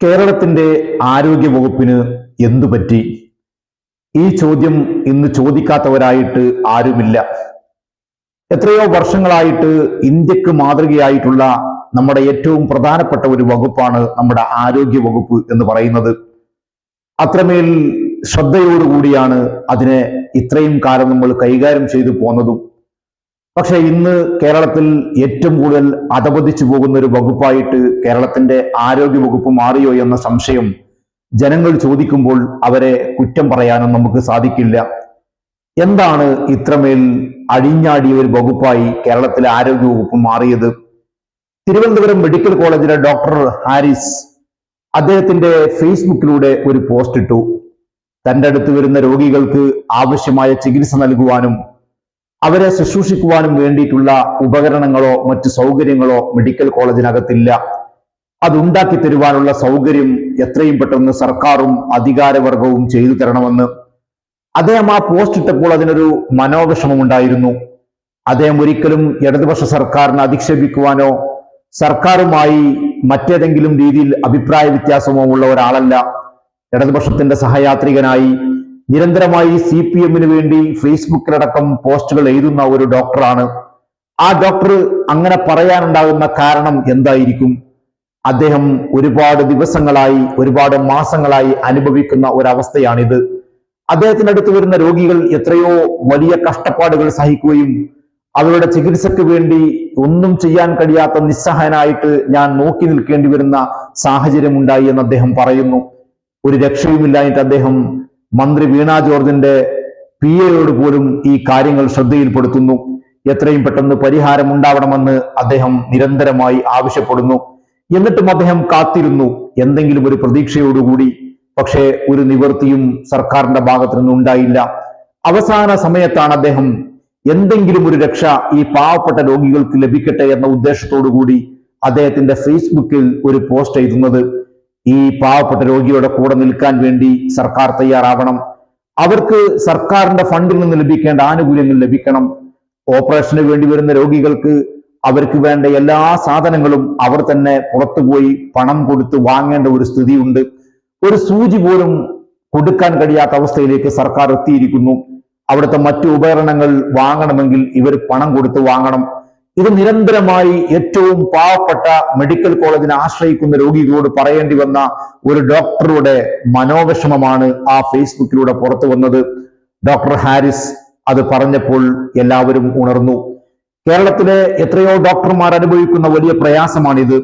കേരളത്തിന്റെ ആരോഗ്യ വകുപ്പിന് എന്തു പറ്റി? ഈ ചോദ്യം ഇന്ന് ചോദിക്കാത്തവരായിട്ട് ആരുമില്ല. എത്രയോ വർഷങ്ങളായിട്ട് ഇന്ത്യയ്ക്ക് മാതൃകയായിട്ടുള്ള നമ്മുടെ ഏറ്റവും പ്രധാനപ്പെട്ട ഒരു വകുപ്പാണ് നമ്മുടെ ആരോഗ്യ വകുപ്പ് എന്ന് പറയുന്നത്. അത്രമേൽ ശ്രദ്ധയോടുകൂടിയാണ് അതിനെ ഇത്രയും കാലം നമ്മൾ കൈകാര്യം ചെയ്തു പോന്നതും. പക്ഷെ ഇന്ന് കേരളത്തിൽ ഏറ്റവും കൂടുതൽ അധപതിച്ചു പോകുന്ന ഒരു വകുപ്പായിട്ട് കേരളത്തിന്റെ ആരോഗ്യ വകുപ്പ് മാറിയോ എന്ന സംശയം ജനങ്ങൾ ചോദിക്കുമ്പോൾ അവരെ കുറ്റം പറയാനും നമുക്ക് സാധിക്കില്ല. എന്താണ് ഇത്രമേൽ അഴിഞ്ഞാടിയ ഒരു വകുപ്പായി കേരളത്തിലെ ആരോഗ്യ വകുപ്പ് മാറിയത്? തിരുവനന്തപുരം മെഡിക്കൽ കോളേജിലെ ഡോക്ടർ ഹാരിസ് അദ്ദേഹത്തിന്റെ ഫേസ്ബുക്കിലൂടെ ഒരു പോസ്റ്റ് ഇട്ടു തന്റെ അടുത്ത് വരുന്ന രോഗികൾക്ക് ആവശ്യമായ ചികിത്സ നൽകുവാനും അവരെ ശുശ്രൂഷിക്കുവാനും വേണ്ടിയിട്ടുള്ള ഉപകരണങ്ങളോ മറ്റ് സൗകര്യങ്ങളോ മെഡിക്കൽ കോളേജിനകത്തില്ല അതുണ്ടാക്കി തരുവാനുള്ള സൗകര്യം എത്രയും പെട്ടെന്ന് സർക്കാരും അധികാരവർഗവും ചെയ്തു തരണമെന്ന്. അദ്ദേഹം ആ പോസ്റ്റ് ഇട്ടപ്പോൾ അതിനൊരു മനോവിഷമമുണ്ടായിരുന്നു അദ്ദേഹം ഒരിക്കലും ഇടതുപക്ഷ സർക്കാരിനെ അധിക്ഷേപിക്കുവാനോ സർക്കാരുമായി മറ്റേതെങ്കിലും രീതിയിൽ അഭിപ്രായ വ്യത്യാസമോ ഉള്ള ഒരാളല്ല. ഇടതുപക്ഷത്തിന്റെ സഹയാത്രികനായി നിരന്തരമായി സി പി എമ്മിന് വേണ്ടി ഫേസ്ബുക്കിലടക്കം പോസ്റ്റുകൾ എഴുതുന്ന ഒരു ഡോക്ടറാണ്. ആ ഡോക്ടർ അങ്ങനെ പറയാനുണ്ടാകുന്ന കാരണം എന്തായിരിക്കും? അദ്ദേഹം ഒരുപാട് ദിവസങ്ങളായി ഒരുപാട് മാസങ്ങളായി അനുഭവിക്കുന്ന ഒരവസ്ഥയാണിത്. അദ്ദേഹത്തിനടുത്ത് വരുന്ന രോഗികൾ എത്രയോ വലിയ കഷ്ടപ്പാടുകൾ സഹിക്കുകയും അവരുടെ ചികിത്സയ്ക്ക് വേണ്ടി ഒന്നും ചെയ്യാൻ കഴിയാത്ത നിസ്സഹായനായിട്ട് ഞാൻ നോക്കി നിൽക്കേണ്ടി വരുന്ന സാഹചര്യമുണ്ടായി എന്ന് അദ്ദേഹം പറയുന്നു. ഒരു രക്ഷയുമില്ലായിട്ട് അദ്ദേഹം മന്ത്രി വീണ ജോർജിന്റെ പി എയോട് പോലും ഈ കാര്യങ്ങൾ ശ്രദ്ധയിൽപ്പെടുത്തുന്നു. എത്രയും പെട്ടെന്ന് പരിഹാരം ഉണ്ടാവണമെന്ന് അദ്ദേഹം നിരന്തരമായി ആവശ്യപ്പെടുന്നു. എന്നിട്ടും അദ്ദേഹം കാത്തിരുന്നു. എന്തെങ്കിലും ഒരു പ്രതീക്ഷയോടുകൂടി. പക്ഷേ ഒരു നിവൃത്തിയും സർക്കാരിന്റെ ഭാഗത്തു നിന്നും ഉണ്ടായില്ല. അവസാന സമയത്താണ് അദ്ദേഹം എന്തെങ്കിലും ഒരു രക്ഷ ഈ പാവപ്പെട്ട രോഗികൾക്ക് ലഭിക്കട്ടെ എന്ന ഉദ്ദേശത്തോടു കൂടി അദ്ദേഹത്തിന്റെ ഫേസ്ബുക്കിൽ ഒരു പോസ്റ്റ് എഴുതുന്നത്. ഈ പാവപ്പെട്ട രോഗിയുടെ കൂടെ നിൽക്കാൻ വേണ്ടി സർക്കാർ തയ്യാറാവണം. അവർക്ക് സർക്കാരിന്റെ ഫണ്ടിൽ നിന്ന് ലഭിക്കേണ്ട ആനുകൂല്യങ്ങൾ ലഭിക്കണം. ഓപ്പറേഷന് വേണ്ടി വരുന്ന രോഗികൾക്ക് അവർക്ക് വേണ്ട എല്ലാ സാധനങ്ങളും അവർ തന്നെ പുറത്തുപോയി പണം കൊടുത്ത് വാങ്ങേണ്ട ഒരു സ്ഥിതിയുണ്ട്. ഒരു സൂചി പോലും കൊടുക്കാൻ കഴിയാത്ത അവസ്ഥയിലേക്ക് സർക്കാർ എത്തിയിരിക്കുന്നു. അവിടുത്തെ മറ്റു ഉപകരണങ്ങൾ വാങ്ങണമെങ്കിൽ ഇവർ പണം കൊടുത്ത് വാങ്ങണം. ഇത് നിരന്തരമായി ഏറ്റവും പാവപ്പെട്ട മെഡിക്കൽ കോളേജിനെ ആശ്രയിക്കുന്ന രോഗികളോട് പറയേണ്ടി വന്ന ഒരു ഡോക്ടറുടെ മനോവിഷമമാണ് ആ ഫേസ്ബുക്കിലൂടെ പുറത്തു വന്നത്. ഡോക്ടർ ഹാരിസ് അത് പറഞ്ഞപ്പോൾ എല്ലാവരും ഉണർന്നു. കേരളത്തിലെ എത്രയോ ഡോക്ടർമാർ അനുഭവിക്കുന്ന വലിയ പ്രയാസമാണിത്.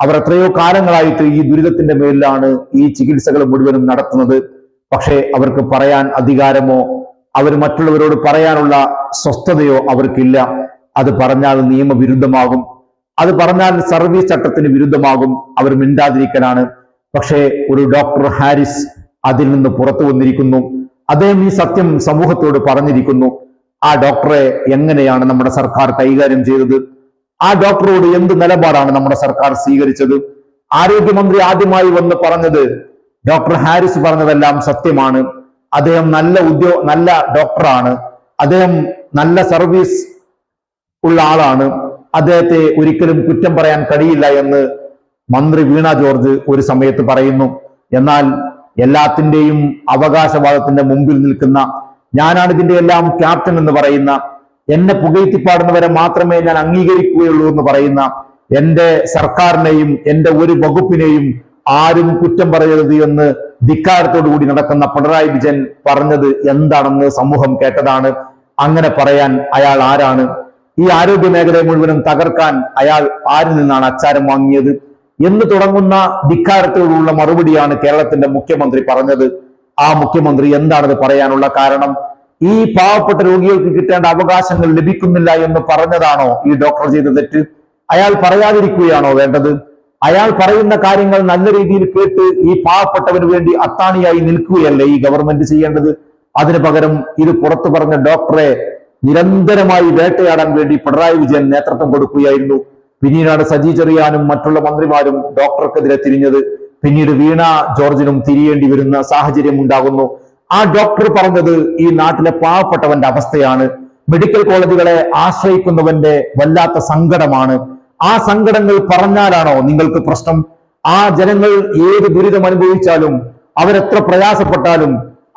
അവർ എത്രയോ കാലങ്ങളായിട്ട് ഈ ദുരിതത്തിന്റെ മേലിലാണ് ഈ ചികിത്സകൾ മുഴുവനും നടത്തുന്നത്. പക്ഷേ അവർക്ക് പറയാൻ അധികാരമോ അവർ മറ്റുള്ളവരോട് പറയാനുള്ള സ്വസ്ഥതയോ അവർക്കില്ല. അത് പറഞ്ഞാൽ നിയമവിരുദ്ധമാകും. അത് പറഞ്ഞാൽ സർവീസ് ചട്ടത്തിന് വിരുദ്ധമാകും. അവർ മിണ്ടാതിരിക്കലാണ്. പക്ഷേ ഒരു ഡോക്ടർ ഹാരിസ് അതിൽ നിന്ന് പുറത്തു വന്നിരിക്കുന്നു. അദ്ദേഹം ഈ സത്യം സമൂഹത്തോട് പറഞ്ഞിരിക്കുന്നു. ആ ഡോക്ടറെ എങ്ങനെയാണ് നമ്മുടെ സർക്കാർ കൈകാര്യം ചെയ്തത്? ആ ഡോക്ടറോട് എന്ത് നിലപാടാണ് നമ്മുടെ സർക്കാർ സ്വീകരിച്ചത്? ആരോഗ്യമന്ത്രി ആദ്യമായി വന്ന് പറഞ്ഞത് ഡോക്ടർ ഹാരിസ് പറഞ്ഞതെല്ലാം സത്യമാണ്. അദ്ദേഹം നല്ല ഉദ്യോഗ നല്ല ഡോക്ടറാണ്. അദ്ദേഹം നല്ല സർവീസ് ഉള്ള ആളാണ്. അദ്ദേഹത്തെ ഒരിക്കലും കുറ്റം പറയാൻ കഴിയില്ല എന്ന് മന്ത്രി വീണ ജോർജ് ഒരു സമയത്ത് പറയുന്നു. എന്നാൽ എല്ലാത്തിന്റെയും അവകാശവാദത്തിന്റെ മുമ്പിൽ നിൽക്കുന്ന ഞാനാണ് ഇതിന്റെ എല്ലാം ക്യാപ്റ്റൻ എന്ന് പറയുന്ന എന്നെ പുകഴ്ത്തിപ്പാടുന്നവരെ മാത്രമേ ഞാൻ അംഗീകരിക്കുകയുള്ളൂ എന്ന് പറയുന്ന എന്റെ സർക്കാരിനെയും എന്റെ ഒരു വകുപ്പിനെയും ആരും കുറ്റം പറയരുത് എന്ന് ധിക്കാരത്തോടു കൂടി നടക്കുന്ന പിണറായി വിജയൻ പറഞ്ഞത് എന്താണെന്ന് സമൂഹം കേട്ടതാണ്. അങ്ങനെ പറയാൻ അയാൾ ആരാണ്? ഈ ആരോഗ്യ മേഖലയെ മുഴുവനും തകർക്കാൻ അയാൾ ആരിൽ നിന്നാണ് അച്ചാരം വാങ്ങിയത് എന്ന് തുടങ്ങുന്ന ധിക്കാരത്തോടുള്ള മറുപടിയാണ് കേരളത്തിന്റെ മുഖ്യമന്ത്രി പറഞ്ഞത്. ആ മുഖ്യമന്ത്രി എന്താണത് പറയാനുള്ള കാരണം ഈ പാവപ്പെട്ട രോഗികൾക്ക് കിട്ടേണ്ട അവകാശങ്ങൾ ലഭിക്കുന്നില്ല എന്ന് പറഞ്ഞതാണോ ഈ ഡോക്ടർ ചെയ്ത തെറ്റ്? അയാൾ പറയാതിരിക്കുകയാണോ വേണ്ടത്? അയാൾ പറയുന്ന കാര്യങ്ങൾ നല്ല രീതിയിൽ കേട്ട് ഈ പാവപ്പെട്ടവന് വേണ്ടി അത്താണിയായി നിൽക്കുകയല്ലേ ഈ ഗവൺമെന്റ് ചെയ്യേണ്ടത്? അതിനു പകരം ഇത് പുറത്തു പറഞ്ഞ ഡോക്ടറെ നിരന്തരമായി വേട്ടയാടാൻ വേണ്ടി പിണറായി വിജയൻ നേതൃത്വം കൊടുക്കുകയായിരുന്നു. പിന്നീടാണ് സജി ചെറിയാനും മറ്റുള്ള മന്ത്രിമാരും ഡോക്ടർക്കെതിരെ തിരിഞ്ഞത്. പിന്നീട് വീണ ജോർജിനും തിരിയേണ്ടി വരുന്ന സാഹചര്യം ഉണ്ടാകുന്നു. ആ ഡോക്ടർ പറഞ്ഞത് ഈ നാട്ടിലെ പാവപ്പെട്ടവന്റെ അവസ്ഥയാണ്. മെഡിക്കൽ കോളേജുകളെ ആശ്രയിക്കുന്നവന്റെ വല്ലാത്ത സങ്കടമാണ്. ആ സങ്കടങ്ങൾ പറഞ്ഞാലാണോ നിങ്ങൾക്ക് പ്രശ്നം? ആ ജനങ്ങൾ ഏത് ദുരിതം അനുഭവിച്ചാലും അവരെത്ര പ്രയാസപ്പെട്ടാലും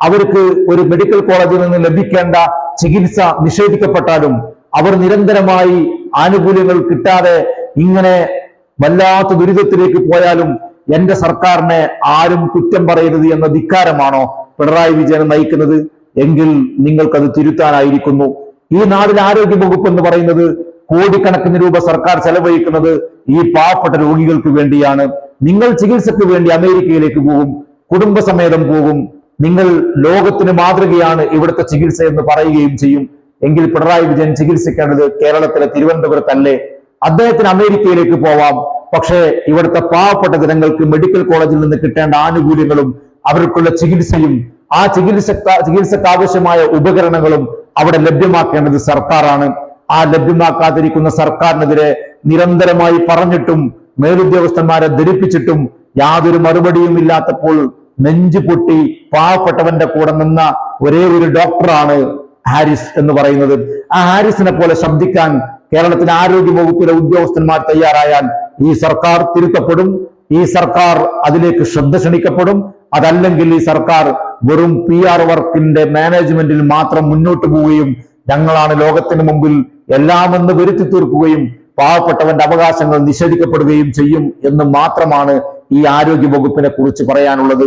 അവർക്ക് ഒരു മെഡിക്കൽ കോളേജിൽ നിന്ന് ലഭിക്കേണ്ട ചികിത്സ നിഷേധിക്കപ്പെട്ടാലും അവർ നിരന്തരമായി ആനുകൂല്യങ്ങൾ കിട്ടാതെ ഇങ്ങനെ വല്ലാത്ത ദുരിതത്തിലേക്ക് പോയാലും എന്റെ സർക്കാരിനെ ആരും കുറ്റം പറയരുത് എന്ന ധിക്കാരമാണോ പിണറായി വിജയൻ നയിക്കുന്നത്? എങ്കിൽ നിങ്ങൾക്കത് തിരുത്താനായിരിക്കുന്നു. ഈ നാടിന് ആരോഗ്യ വകുപ്പ് എന്ന് പറയുന്നത് കോടിക്കണക്കിന് രൂപ സർക്കാർ ചെലവഴിക്കുന്നത് ഈ പാവപ്പെട്ട രോഗികൾക്ക് വേണ്ടിയാണ്. നിങ്ങൾ ചികിത്സയ്ക്ക് വേണ്ടി അമേരിക്കയിലേക്ക് പോകും കുടുംബസമേതം പോകും നിങ്ങൾ ലോകത്തിന് മാതൃകയാണ് ഇവിടുത്തെ ചികിത്സ എന്ന് പറയുകയും ചെയ്യും. എങ്കിൽ പിണറായി വിജയൻ ചികിത്സിക്കേണ്ടത് കേരളത്തിലെ തിരുവനന്തപുരത്തല്ലേ? അദ്ദേഹത്തിന് അമേരിക്കയിലേക്ക് പോവാം. പക്ഷേ ഇവിടുത്തെ പാവപ്പെട്ട ജനങ്ങൾക്ക് മെഡിക്കൽ കോളേജിൽ നിന്ന് കിട്ടേണ്ട ആനുകൂല്യങ്ങളും അവർക്കുള്ള ചികിത്സയും ആ ചികിത്സ ചികിത്സക്ക് ആവശ്യമായ ഉപകരണങ്ങളും അവിടെ ലഭ്യമാക്കേണ്ടത് സർക്കാരാണ്. ആ ലഭ്യമാക്കാതിരിക്കുന്ന സർക്കാരിനെതിരെ നിരന്തരമായി പറഞ്ഞിട്ടും മേലുദ്യോഗസ്ഥന്മാരെ ധരിപ്പിച്ചിട്ടും യാതൊരു മറുപടിയും ഇല്ലാത്തപ്പോൾ നെഞ്ചു പൊട്ടി പാവപ്പെട്ടവന്റെ കൂടെ നിന്ന ഒരേ ഒരു ഡോക്ടറാണ് ഹാരിസ് എന്ന് പറയുന്നത്. ആ ഹാരിസിനെ പോലെ ശബ്ദിക്കാൻ കേരളത്തിലെ ആരോഗ്യ വകുപ്പിലെ ഉദ്യോഗസ്ഥന്മാർ തയ്യാറായാൽ ഈ സർക്കാർ തിരുത്തപ്പെടും. ഈ സർക്കാർ അതിലേക്ക് ശ്രദ്ധ ക്ഷണിക്കപ്പെടും. അതല്ലെങ്കിൽ ഈ സർക്കാർ വെറും പി ആർ വർക്കിന്റെ മാനേജ്മെന്റിൽ മാത്രം മുന്നോട്ട് പോവുകയും ഞങ്ങളാണ് ലോകത്തിന് മുമ്പിൽ എല്ലാമെന്ന് വരുത്തി തീർക്കുകയും പാവപ്പെട്ടവന്റെ അവകാശങ്ങൾ നിഷേധിക്കപ്പെടുകയും ചെയ്യും എന്ന് മാത്രമാണ് ഈ ആരോഗ്യ വകുപ്പിനെ കുറിച്ച് പറയാനുള്ളത്.